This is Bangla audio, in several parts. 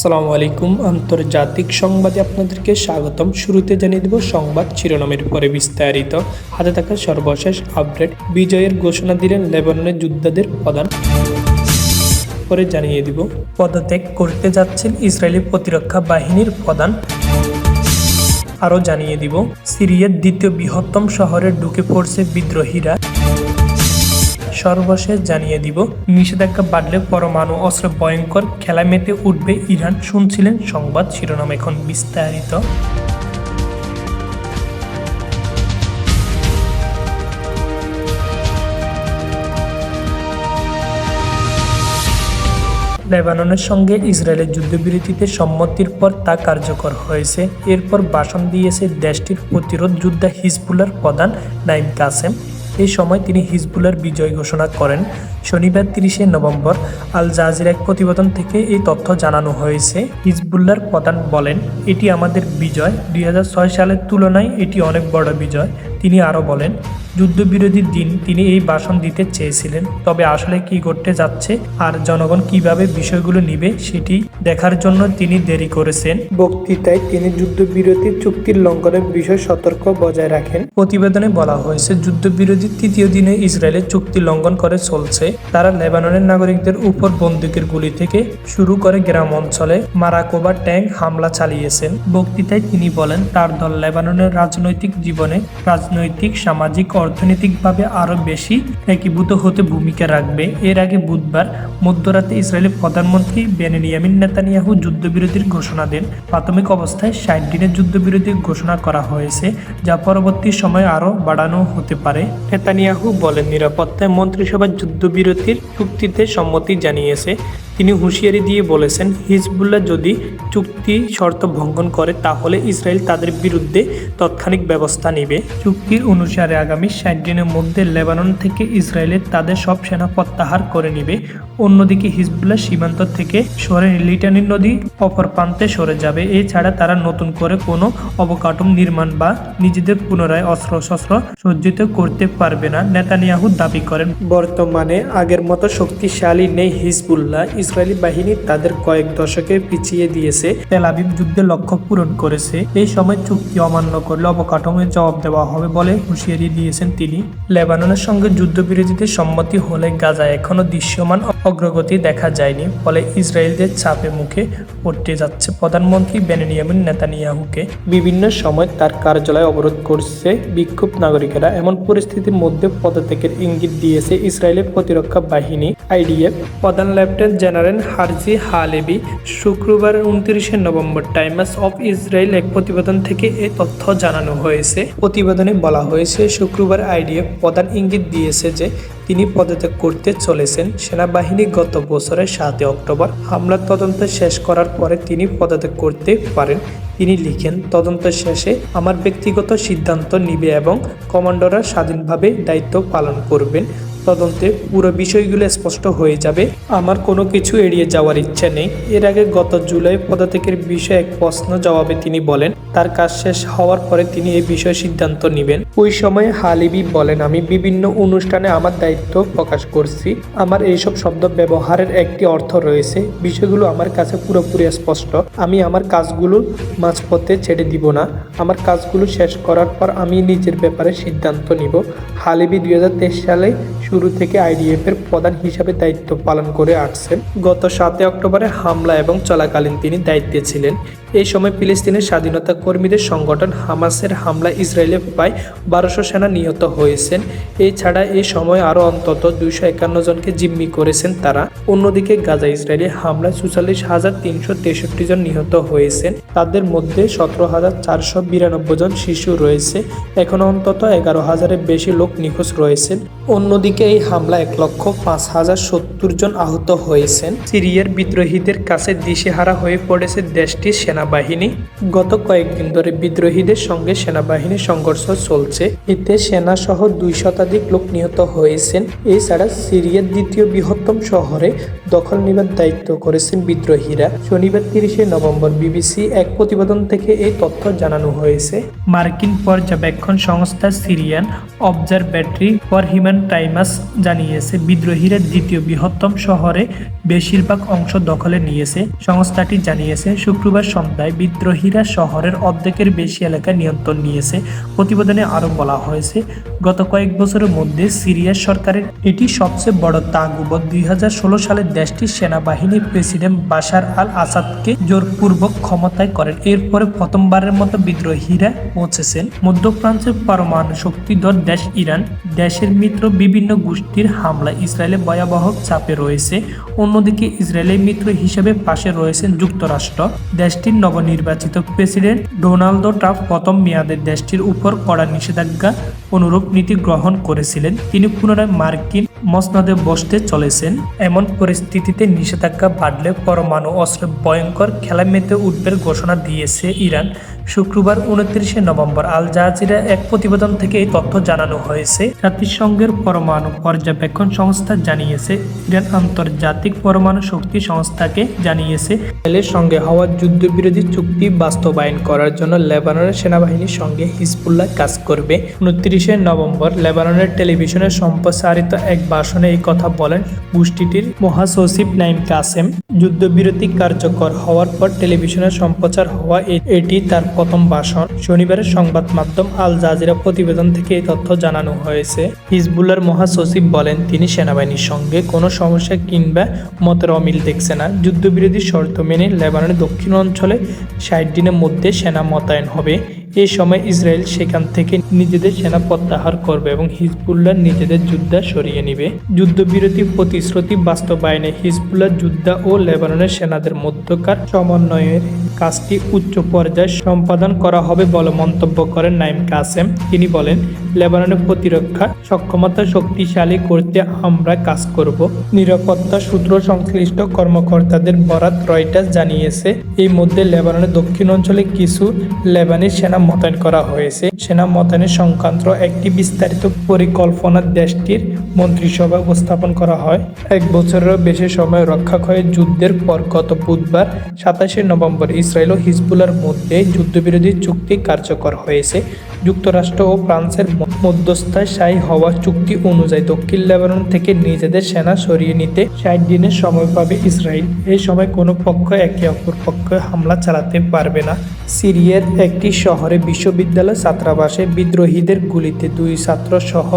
আসসালামু আলাইকুম। আন্তর্জাতিক সংবাদে আপনাদেরকে স্বাগতম। শুরুতে জানিয়ে দেব, সংবাদ শিরোনামের পরে বিস্তারিত। হাতে থাকা সর্বশেষ আপডেট, বিজয়ের ঘোষণা দিলেন লেবাননের যোদ্ধাদের প্রধান। পরে জানিয়ে দিব, পদত্যাগ করতে যাচ্ছেন ইসরায়েলি প্রতিরক্ষা বাহিনীর প্রধান। আরও জানিয়ে দিব, সিরিয়ার দ্বিতীয় বৃহত্তম শহরে ঢুকে পড়ছে বিদ্রোহীরা। সর্বশেষ জানিয়ে দিব। নিষেধাজ্ঞা বাড়লে পরমাণু অস্ত্র ভয়ঙ্কর খেলা মেতে উঠবে ইরান, শুনছিলেন সংবাদ শিরোনাম এখন বিস্তারিত। লেবাননের সঙ্গে ইসরায়েলের যুদ্ধবিরতিতে সম্মতির পর তা কার্যকর হয়েছে। এরপর ভাষণ দিয়েছে দেশটির প্রতিরোধ যোদ্ধা হিজবুল্লার প্রধান নাইম কাসেম। এই সময় তিনি হিজবুলের বিজয় ঘোষণা করেন। শনিবার তিরিশে নভেম্বর আল জাজির এক প্রতিবেদন থেকে এই তথ্য জানানো হয়েছে। হিজবুল্লার প্রধান বলেন, এটি আমাদের বিজয়। দুই হাজার ছয় সালের তুলনায় এটি অনেক বড় বিজয়। তিনি আরও বলেন যুদ্ধবিরোধীর দিন তিনি এই ভাষণ দিতে চেয়েছিলেন। তবে আসলে কি ঘটতে যাচ্ছে আর জনগণ কীভাবে বিষয়গুলো নিবে সেটি দেখার জন্য তিনি দেরি করেছেন। বক্তৃতায় তিনি যুদ্ধবিরতি চুক্তির লঙ্ঘনের বিষয় সতর্ক বজায় রাখেন। প্রতিবেদনে বলা হয়েছে যুদ্ধবিরতির তৃতীয় দিনে ইসরায়েলের চুক্তি লঙ্ঘন করে চলছে। তারা লেবাননের নাগরিকদের উপর বন্দুকের গুলি থেকে শুরু করে গ্রাম অঞ্চলে মারাকোবা ট্যাঙ্ক হামলা চালিয়েছেন। বক্তৃতায় তিনি বলেন তার দল লেবাননের রাজনৈতিক জীবনে রাজনৈতিক সামাজিক অর্থনৈতিকভাবে আরও বেশি একীভূত হতে ভূমিকা রাখবে। এর আগে বুধবার মধ্যরাতে ইসরায়েলের প্রধানমন্ত্রী বেনেনিয়ামিন নেতানিয়াহু যুদ্ধবিরতির ঘোষণা দেন। প্রাথমিক অবস্থায় ষাট দিনের যুদ্ধবিরতির ঘোষণা করা হয়েছে, যা পরবর্তী সময়ে আরও বাড়ানো হতে পারে। নেতানিয়াহু বলেন, নিরাপত্তায় মন্ত্রিসভার যুদ্ধবিরতির চুক্তিতে সম্মতি জানিয়েছে। তিনি হুঁশিয়ারি দিয়ে বলেছেন, হিজবুল্লাহ যদি চুক্তি শর্ত ভঙ্গন করে, তাহলে ইসরায়েল তাদের বিরুদ্ধে তাৎক্ষণিক ব্যবস্থা নেবে। চুক্তির অনুসারে আগামী ষাট দিনের মধ্যে লেবানন থেকে ইসরায়েলের তাদের সব সেনা প্রত্যাহার করে নেবে। অন্যদিকে হিজবুল্লাহ সীমান্ত থেকে সরে লিটানি নদী অপর প্রান্তে সরে যাবে। এছাড়া তারা নতুন করে কোনো অবকাঠম নির্মাণ বা নিজেদের পুনরায় অস্ত্র শস্ত্র সজ্জিত করতে পারবে না, নেতানিয়াহু দাবি করেন। বর্তমানে আগের মতো শক্তিশালী নেই হিজবুল্লাহ। ইসরায়েলি বাহিনী তাদের কয়েক দশকে পিছিয়ে দিয়েছে। তেল আবিব যুদ্ধে লক্ষ্য পূরণ করেছে। এই সময় চুক্তি অমান্য করলে অবকাঠামোর জবাব দেওয়া হবে বলে হুঁশিয়ারি দিয়েছেন তিনি। লেবাননের সঙ্গে যুদ্ধবিরতিতে সম্মতি হলে গাজায় এখনও দৃশ্যমান অগ্রগতি দেখা যায়নি, ফলে ইসরায়েলদের চাপে মুখে পড়তে যাচ্ছে প্রধানমন্ত্রী বেনেনিয়ামিন নেতানিয়াহুকে। বিভিন্ন সময় তার কার্যালয় অবরোধ করছে বিক্ষুব্ধ নাগরিকেরা। এমন পরিস্থিতির মধ্যে পদত্যাগের ইঙ্গিত দিয়েছে ইসরায়েলের প্রতিরক্ষা বাহিনী, আইডিএফ। প্রধান লেফটেন্যান্ট জেনারেল হারজি হালেবি শুক্রবার উনত্রিশে নভেম্বর টাইমস অফ ইসরায়েল এক প্রতিবেদন থেকে এ তথ্য জানানো হয়েছে। প্রতিবেদনে বলা হয়েছে, শুক্রবার আইডিএফ প্রধান ইঙ্গিত দিয়েছে যে তিনি পদত্যাগ করতে চলেছেন। সেনাবাহিনী গত বছরের সাতই অক্টোবর হামলার তদন্ত শেষ করার পরে তিনি পদত্যাগ করতে পারেন। তিনি লিখেন, তদন্ত শেষে আমার ব্যক্তিগত সিদ্ধান্ত নিবে এবং কমান্ডোরা স্বাধীনভাবে দায়িত্ব পালন করবেন। তদন্তে পুরো বিষয়গুলো স্পষ্ট হয়ে যাবে। আমার কোনো কিছু এড়িয়ে যাওয়ার ইচ্ছে নেই। এর আগে গত জুলাই পদত্যাগের বিষয়ে এক প্রশ্ন জবাবে তিনি বলেন, তার কাজ শেষ হওয়ার পরে তিনি এই বিষয়ে সিদ্ধান্ত নেবেন। ওই সময় হালিবি বলেন, আমি বিভিন্ন অনুষ্ঠানে আমার দায়িত্ব প্রকাশ করছি। আমার এইসব শব্দ ব্যবহারের একটি অর্থ রয়েছে। বিষয়গুলো আমার কাছে পুরোপুরি স্পষ্ট। আমি আমার কাজগুলো মাঝপথে ছেড়ে দিব না। আমার কাজগুলো শেষ করার পর আমি নিজের ব্যাপারে সিদ্ধান্ত নিব। হালিবি দুই হাজার তেইশ সালে শুরু থেকে আইডিএফ এর প্রধান হিসাবে দায়িত্ব পালন করে আসছেন। গত সাতই অক্টোবরে হামলা এবং চলাকালীন তিনি দায়িত্বে ছিলেন। এই সময় ফিলিস্তিনের স্বাধীনতা কর্মীদের সংগঠন হামাসের হামলা ইসরায়েলে প্রায় বারোশো সেনা নিহত হয়েছেন। এছাড়া এই সময় আরও অন্তত দুইশো একান্ন জনকে জিম্মি করেছেন তারা। অন্যদিকে গাজা ইসরায়েলি হামলায় চুয়াল্লিশ হাজার তিনশো তেষট্টি জন নিহত হয়েছেন। তাদের মধ্যে সতেরো হাজার চারশো বিরানব্বই জন শিশু রয়েছে। এখনও অন্তত এগারো হাজারের বেশি লোক নিখোঁজ রয়েছেন। অন্যদিকে এই হামলা এক লক্ষ পাঁচ হাজার সত্তর জন আহত হয়েছেন। সিরিয়ার বিদ্রোহীদের কাছে দিশেহারা হয়ে পড়েছে দেশটির সেনাবাহিনী। গত কয়েকদিন ধরে বিদ্রোহীদের সঙ্গে সেনাবাহিনীর সংঘর্ষ চলছে। এতে সেনা সহ দুই শতাধিক লোক নিহত হয়েছেন। এছাড়া সিরিয়ার দ্বিতীয় বৃহত্তম শহরে দখল নেবার দায়িত্ব করেছেন বিদ্রোহীরা। শনিবার তিরিশে নভেম্বর বিবিসি এক প্রতিবেদন থেকে এই তথ্য জানানো হয়েছে। মার্কিন পর্যবেক্ষণ সংস্থা সিরিয়ান অবজারভেটরি ফর হিউম্যান টাইমাস জানিয়েছে, বিদ্রোহীরা দ্বিতীয় বৃহত্তম শহরে বেশিরভাগ অংশ দখলে নিয়েছে। সংস্থাটি জানিয়েছে, শুক্রবার সন্ধ্যায় বিদ্রোহীরা শহরের অর্ধেকের বেশি এলাকা নিয়ন্ত্রণ নিয়েছে। প্রতিবেদনে আরও বলা হয়েছে, গত কয়েক বছরের মধ্যে সিরিয়ার সরকারের এটি সবচেয়ে বড় তাগুবত দুই সালে দেশটির সেনাবাহিনী প্রেসিডেন্ট বাশার আল আসাদকে জোরপূর্বক ক্ষমতায় করেন। এরপরে প্রথমবারের মতো বিদ্রোহীরা পৌঁছেছেন। মধ্যপ্রাচ্যের পরমাণু শক্তিধর দেশ ইরান, দেশের মিত্র বিভিন্ন গোষ্ঠীর হামলা ইসরায়েলে ভয়াবহ চাপে রয়েছে। অন্যদিকে ইসরায়েলের মিত্র হিসেবে পাশে রয়েছেন যুক্তরাষ্ট্র। দেশটির নবনির্বাচিত প্রেসিডেন্ট ডোনাল্ডো ট্রাম্প প্রথম মেয়াদে দেশটির উপর কড়া নিষেধাজ্ঞা অনুরূপ নীতি গ্রহণ করেছিলেন। তিনি পুনরায় মার্কিন মসনদে বসতে চলেছেন। এমন পরিস্থিতিতে নিষেধাজ্ঞা বাড়লে পরমাণু অস্ত্রের ভয়ঙ্কর খেলা মেতে উঠবের ঘোষণা দিয়েছে ইরান। শুক্রবার উনত্রিশে নভেম্বর আল জাজিরা এক প্রতিবেদন থেকে এই তথ্য জানানো হয়েছে। জাতিসংঘের পরমাণু পর্যবেক্ষণ সংস্থা জানিয়েছে, ইরান আন্তর্জাতিক পরমাণু শক্তি সংস্থাকে জানিয়েছে। ইসরায়েলের সঙ্গে হওয়া যুদ্ধবিরোধী চুক্তি বাস্তবায়ন করার জন্য লেবাননের সেনাবাহিনীর সঙ্গে হিজবুল্লাহ কাজ করবে। উনত্রিশে নভেম্বর লেবাননের টেলিভিশনে সম্প্রসারিত এক ভাষণে এই কথা বলেন গোষ্ঠীটির মহাসচিব নাইম কাসেম। যুদ্ধবিরতি কার্যকর হওয়ার পর টেলিভিশনে সম্প্রচার হওয়া এটি তার প্রথম ভাষণ। শনিবারের সংবাদ মাধ্যম আল জাজিরা প্রতিবেদন থেকে এই তথ্য জানানো হয়েছে। হিজবুল্লার মহাসচিব বলেন, তিনি সেনাবাহিনীর সঙ্গে কোনো সমস্যা কিংবা মতের অমিল দেখছে না। যুদ্ধবিরোধী শর্ত মেনে লেবাননের দক্ষিণ অঞ্চলে ষাট দিনের মধ্যে সেনা মোতায়েন হবে। এই সময় ইসরায়েল সেখান থেকে নিজেদের সেনা প্রত্যাহার করবে এবং হিজবুল্লাহ নিজেদের যুদ্ধ সরিয়ে নেবে। যুদ্ধবিরতি প্রতিশ্রুতি বাস্তবায়নে হিজবুল্লাহ যুদ্ধা ও লেবাননের সেনাদের মধ্যকার সমন্বয়ের কাজটি উচ্চ পর্যায়ে সম্পাদন করা হবে বলে মন্তব্য করেন নাইম কাসেম। তিনি বলেন, লেবাননের প্রতিরক্ষা সক্ষমতা শক্তিশালী করতে আমরা কাজ করব। নিরাপত্তা সূত্র সংশ্লিষ্ট কর্মকর্তাদের বরাত রয়টাস জানিয়েছে, এই মধ্যে লেবাননের দক্ষিণ অঞ্চলে কিছু লেবানি সেনা মোতায়েন করা হয়েছে। সেনা মোতায়েনের সংক্রান্ত একটি বিস্তারিত পরিকল্পনা দেশটির মন্ত্রিসভা উপস্থাপন করা হয়। এক বছরেরও বেশি সময় রক্ষাক্ষয়ের যুদ্ধের পর গত বুধবার সাতাশে নভেম্বর ইসরায়েল ও হিজবুলার মধ্যে যুদ্ধবিরোধী চুক্তি কার্যকর হয়েছে। যুক্তরাষ্ট্র ও ফ্রান্সের মধ্যস্থায় হওয়া চুক্তি অনুযায়ী দক্ষিণ লেবানন থেকে নিজেদের সেনা সরিয়ে নিতে ষাট দিনের সময় পাবে ইসরায়েল। এই সময় কোনো পক্ষ একে অপর পক্ষে হামলা চালাতে পারবে না। সিরিয়ার একটি শহরে বিশ্ববিদ্যালয় ছাত্রাবাসে বিদ্রোহীদের গুলিতে দুই ছাত্র সহ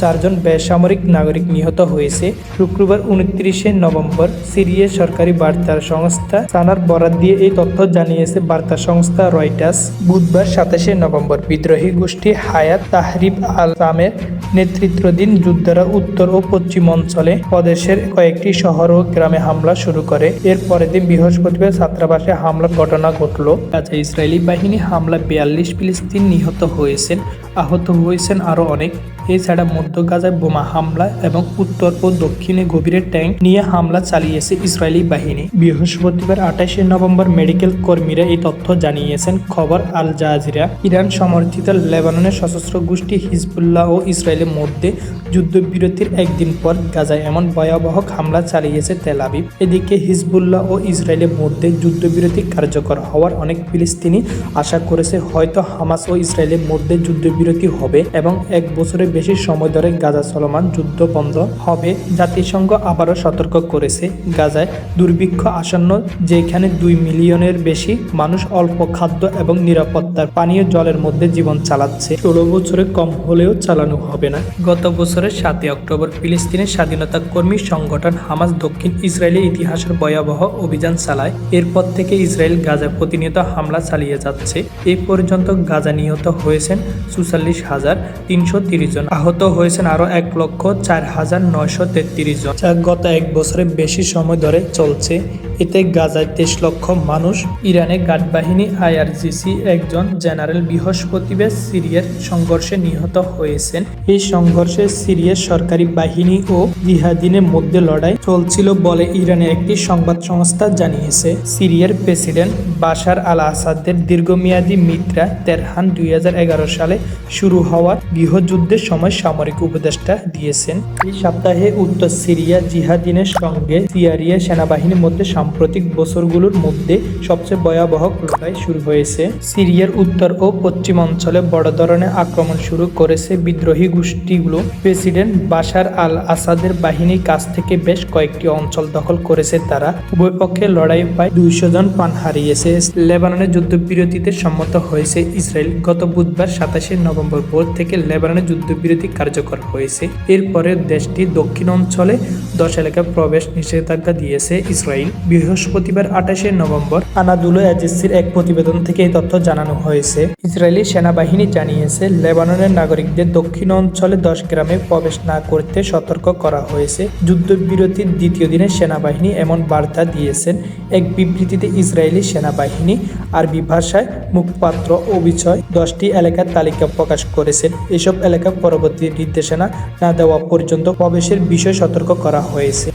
চারজন বেসামরিক নাগরিক নিহত হয়েছে। শুক্রবার উনত্রিশে নভেম্বর সিরিয়ার সরকারি বার্তা সংস্থা সানার বরাত দিয়ে এই তথ্য জানিয়েছে বার্তা সংস্থা রয়টার্স। বুধবার সাতাশে নভেম্বর বিদ্রোহী গোষ্ঠী হায়াত তাহরিব আল সামের নেতৃত্বাধীন যোদ্ধারা উত্তর ও পশ্চিম অঞ্চলে প্রদেশের কয়েকটি শহর ও গ্রামে হামলা শুরু করে। এর পরের দিন বৃহস্পতিবার ছাত্রাবাসে হামলার ঘটনা ঘটল। গাজা ইসরায়েলি বাহিনী হামলা বিয়াল্লিশ ফিলিস্তিন নিহত হয়েছেন। আহত হয়েছেন আরও অনেক। এছাড়া মধ্য গাজায় বোমা হামলা এবং উত্তর ও দক্ষিণে গভীরে ট্যাঙ্ক নিয়ে হামলা চালিয়েছে ইসরায়েলি বাহিনী। বৃহস্পতিবার আঠাশে নভেম্বর মেডিকেল কর্মীরা এই তথ্য জানিয়েছেন। খবর আল জাজিরা। ইরান সমর্থিত লেবাননের সশস্ত্র গোষ্ঠী হিজবুল্লাহ ও ইসরায়েলের মধ্যে যুদ্ধবিরতির একদিন পর গাজায় এমন ভয়াবহ হামলা চালিয়েছে তেল আবিব। এদিকে হিজবুল্লাহ ও ইসরায়েলের মধ্যে যুদ্ধবিরতি কার্যকর হওয়ার অনেক ফিলিস্তিনি আশা করেছে। হয়তো হামাস ও ইসরায়েলের মধ্যে যুদ্ধবিরতি হবে এবং এক বছরের বেশি সময় ধরে গাজা চলমান যুদ্ধ বন্ধ হবে। জাতিসংঘ আবারও সতর্ক করেছে, গাজায় দুর্ভিক্ষ আসন্ন, যেখানে দুই মিলিয়নের বেশি মানুষ অল্প খাদ্য এবং নিরাপত্তার পানীয় জলের মধ্যে জীবন চালাচ্ছে। ষোলো বছরে কম হলেও চালানো হবে না। গত বছরের সাতই অক্টোবর ফিলিস্তিনের স্বাধীনতা কর্মী সংগঠন হামাস দক্ষিণ ইসরায়েলের ইতিহাসের ভয়াবহ অভিযান চালায়। এরপর থেকে ইসরায়েল গাজায় প্রতিনিয়ত হামলা চালিয়ে যাচ্ছে। এ পর্যন্ত গাজা নিহত হয়েছেন চুয়াল্লিশ হাজার তিনশো তিরিশ জন। আহত হয়েছেন আরও এক লক্ষ চার হাজার নয়শো তেত্রিশ জন। যা গত এক বছরের বেশি সময় ধরে চলছে। এতে গাজায় তেইশ লক্ষ মানুষ, ইরানে গার্ড বাহিনী আইআরজিসি একজন জেনারেল বৃহস্পতিবার সিরিয়ার সংঘর্ষে নিহত হয়েছেন। এই সংঘর্ষে সিরিয়ার সরকারি বাহিনী ও জিহাদিনের মধ্যে লড়াই চলছিল বলে ইরানের একটি সংবাদ সংস্থা জানিয়েছে। সিরিয়ার প্রেসিডেন্ট বাশার আল আসাদের দীর্ঘমেয়াদী মিত্রা তেরহান দুই হাজার এগারো সালে শুরু হওয়া গৃহযুদ্ধের সময় সামরিক উপদেষ্টা দিয়েছেন। এই সপ্তাহে উত্তর সিরিয়া জিহাদিনের সঙ্গে সিয়ারিয়া সেনাবাহিনীর মধ্যে সাম্প্রতিক বছরগুলোর মধ্যে সবচেয়ে ভয়াবহ লড়াই শুরু হয়েছে। সিরিয়ার উত্তর ও পশ্চিম অঞ্চলে বড় ধরনের আক্রমণ শুরু করেছে বিদ্রোহী গোষ্ঠীগুলো। প্রেসিডেন্ট বাশার আল আসাদের বাহিনীর কাছ থেকে বেশ কয়েকটি অঞ্চল দখল করেছে তারা। উভয় পক্ষে লড়াই প্রায় দুইশো জন প্রাণ হারিয়েছে। লেবাননের যুদ্ধবিরতিতে সম্মত হয়েছে ইসরায়েল। গত বুধবার সাতাশে নভেম্বর ভোর থেকে লেবাননের যুদ্ধবিরতি কার্যকর হয়েছে। এরপরে দেশটি দক্ষিণ অঞ্চলে দশ এলাকায় প্রবেশ নিষেধাজ্ঞা দিয়েছে ইসরায়েল। বৃহস্পতিবার আঠাশে নভেম্বর আনাদুলো এজেন্সির এক প্রতিবেদন থেকে এই তথ্য জানানো হয়েছে। ইসরায়েলি সেনাবাহিনী জানিয়েছে, লেবাননের নাগরিকদের দক্ষিণ অঞ্চলে দশ গ্রামে প্রবেশ না করতে সতর্ক করা হয়েছে। যুদ্ধবিরতির দ্বিতীয় দিনে সেনাবাহিনী এমন বার্তা দিয়েছেন। এক বিবৃতিতে ইসরায়েলি সেনাবাহিনী আরবি ভাষায় মুখপাত্র অবিচয় দশটি এলাকার তালিকা প্রকাশ করেছেন। এসব এলাকা পরবর্তী নির্দেশনা না দেওয়া পর্যন্ত প্রবেশের বিষয় সতর্ক করা হয়েছে।